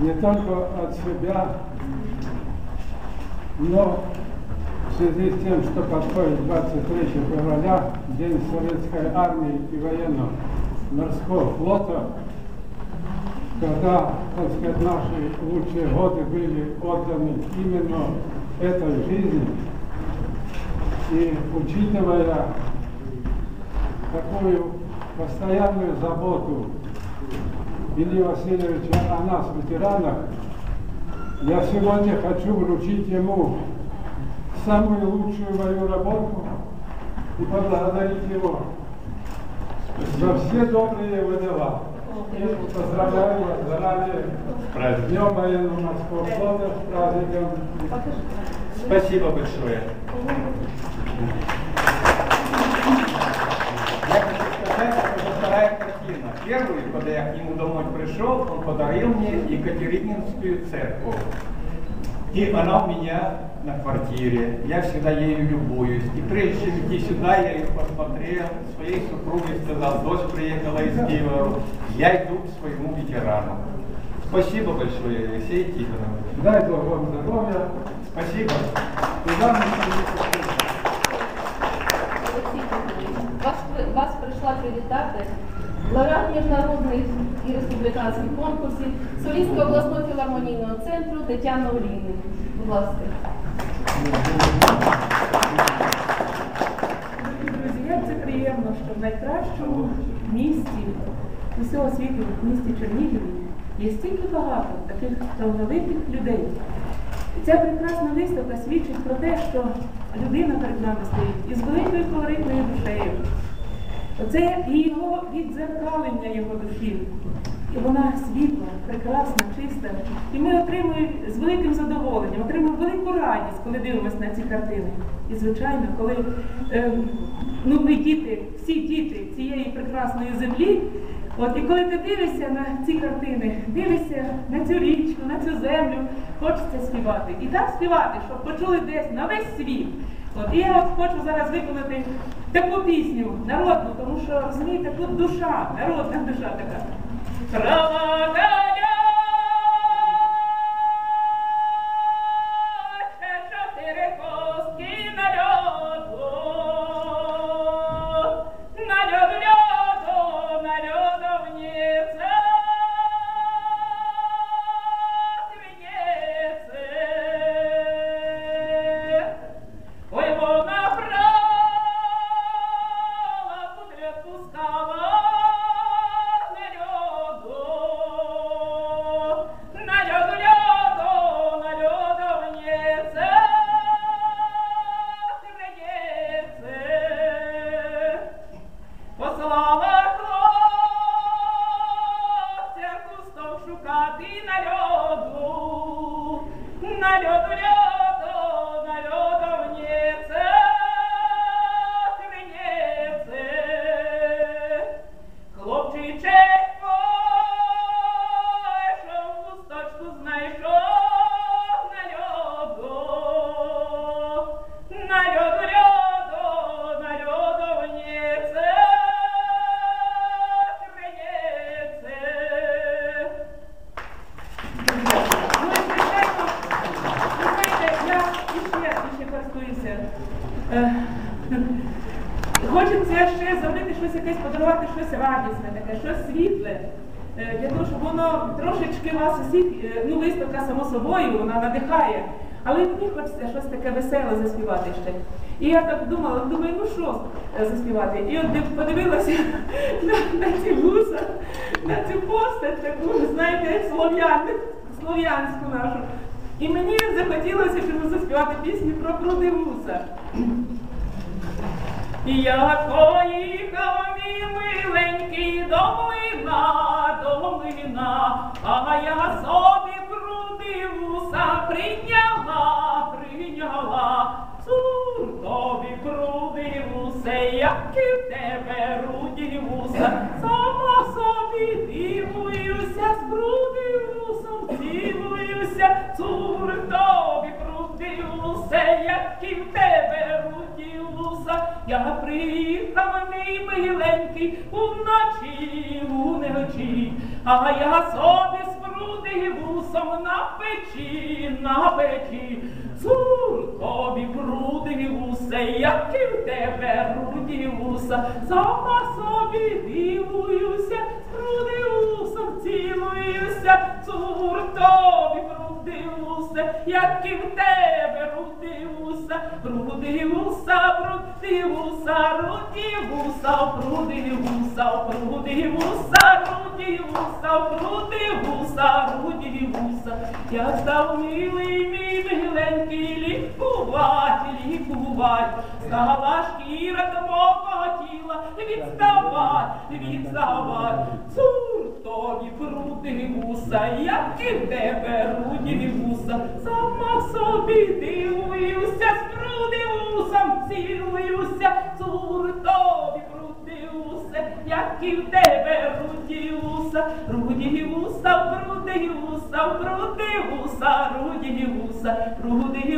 не только от себя, но в связи с тем, что подходит 23 февраля, День Советской Армии и военно-морского флота, когда, так сказать, наши лучшие годы были отданы именно этой жизни, и учитывая такую постоянную заботу Ильи Васильевича о нас, ветеранах, я сегодня хочу вручить ему самую лучшую мою работу и поблагодарить его за все добрые его дела. И поздравляю вас заранее с Днем военного морского флота, с праздником. Спасибо большое. Первую, когда я к нему домой пришел, он подарил мне Екатерининскую церковь. И она у меня на квартире. Я всегда ею любуюсь. И прежде чем идти сюда, я ее посмотрел. Своей супруге сказал, дочь приехала из Киева. Я иду к своему ветерану. Спасибо большое, Алексей Тихонович. Дай Бог вам здоровья. Спасибо. И вам, Алексей вас, вас прийшла привітати лауреат міжнародних і республіканських конкурсів Солістка обласного філармонійного центру Тетяна Олійник. Будь ласка. Друзі, як це приємно, що в найкращому місті усього світу, в місті Чернігові, є стільки багато таких талановитих людей. І Ця прекрасна виставка свідчить про те, що людина перед нами стоїть із великою колоритною душею. Оце його віддзеркалення його душі. І вона світла, прекрасна, чиста. І ми отримуємо з великим задоволенням, отримуємо велику радість, коли дивимося на ці картини. І, звичайно, коли ем, ну, ми діти, всі діти цієї прекрасної землі, от, і коли ти дивишся на ці картини, дивишся на цю річку, на цю землю, хочеться співати. І так співати, щоб почули десь на весь світ. От, і я хочу зараз виконати таку пісню народну, тому що розумієте, тут душа, народна душа така. Щось якесь, подарувати щось радісне, таке, щось світле. Е, Для того, щоб воно трошечки вас усіх, е, ну, виставка само собою, вона надихає. Але мені хочеться щось таке веселе заспівати ще. І я так думала, думаю, ну що заспівати? І от подивилася на, на ці вуса, на цю постать таку, знаєте, слов'ян, слов'янську нашу. І мені захотілося, щоб заспівати пісню про пруди вуса. Я поїхав, мій миленький, до млина, до а я собі пруди уса прийняла, а я собі спрудив вусом на печі, на печі. Цур тобі бруди вусе, які в тебе руді вуса, сама собі дивуюся, бруди вусом цілуюся, цур тобі бруди вусе, які в тебе руди я став милий, мій миленький, лікувать, лікувать, стала шкіра твого тіла, відставать, відставать, цур тобі бруди вуса, які в тебе руді вуса, сама собі дивуюся, з бруди вусом цілуюся, цур тобі бруди вуса, які в тебе руді вуса, руді вуса, бруди вуса, бруди вуса, руді вуса, вуса,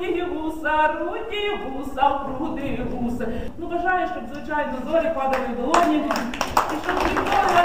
руді вуса, руді вуса, руді вуса. Ну бажаю, щоб звичайно зорі падали в долоні, і щоб ніколи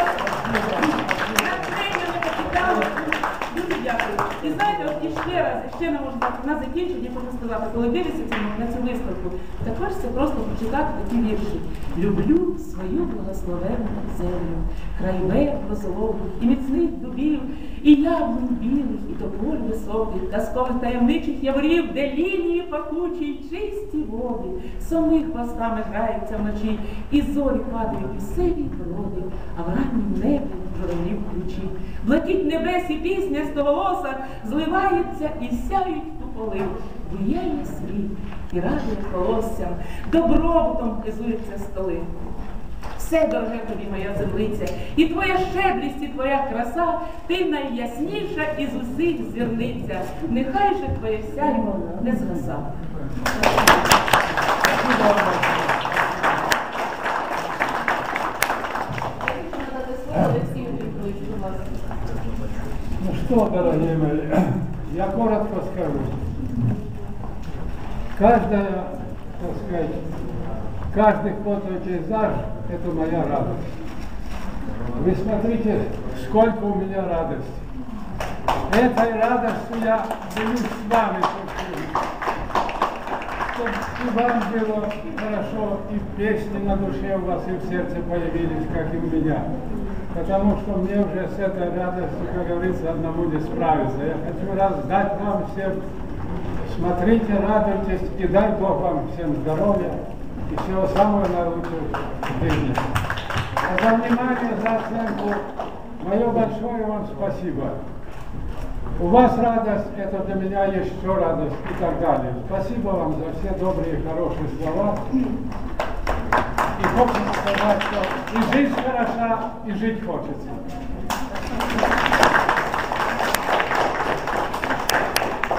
ще раз, ще не можна на закінчення хочу сказати, коли дивишся на цю виставку, так хочеться просто прочитати такі вірші. Люблю свою благословенну землю, край мер розлогу, і міцних дубів, і яблунь білих, і тополь високих, казкових таємничих яворів, де лінії пахучі, чисті води, соми хвостами граються вночі, і зорі падають у селі броди, а в раннім небі журавлів ключі. Блакить небес і пісня стоволоса зливаються і сяють куполи. Буяє світ і радує колоссям, добробутом хизуються столи. Все дороге тобі, моя землиця, і твоя щедрість, і твоя краса, ти найясніша із усіх зірниця. Нехай же твоє сяйво не згаса. Ну что, дорогие мои, я коротко скажу. Каждая, так сказать, каждый фотопейзаж – это моя радость. Вы смотрите, сколько у меня радости. Этой радостью я делюсь с вами, чтобы и вам было хорошо, и песни на душе у вас и в сердце появились, как и у меня. Потому что мне уже с этой радостью, как говорится, одному не справиться. Я хочу раздать вам всем, смотрите, радуйтесь, и дай Бог вам всем здоровья и всего самого наилучшего в жизни. А за внимание, за оценку, мое большое вам спасибо. У вас радость, это для меня еще радость и так далее. Спасибо вам за все добрые, хорошие слова. Хочется сказать, что и жизнь хороша, и жить хочется.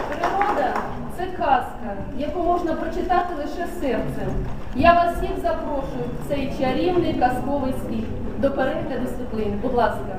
Природа це казка, яку можна прочитати лише серцем. Я вас всіх запрошую в цей чарівний казковий світ до перегляду світлин. Будь ласка.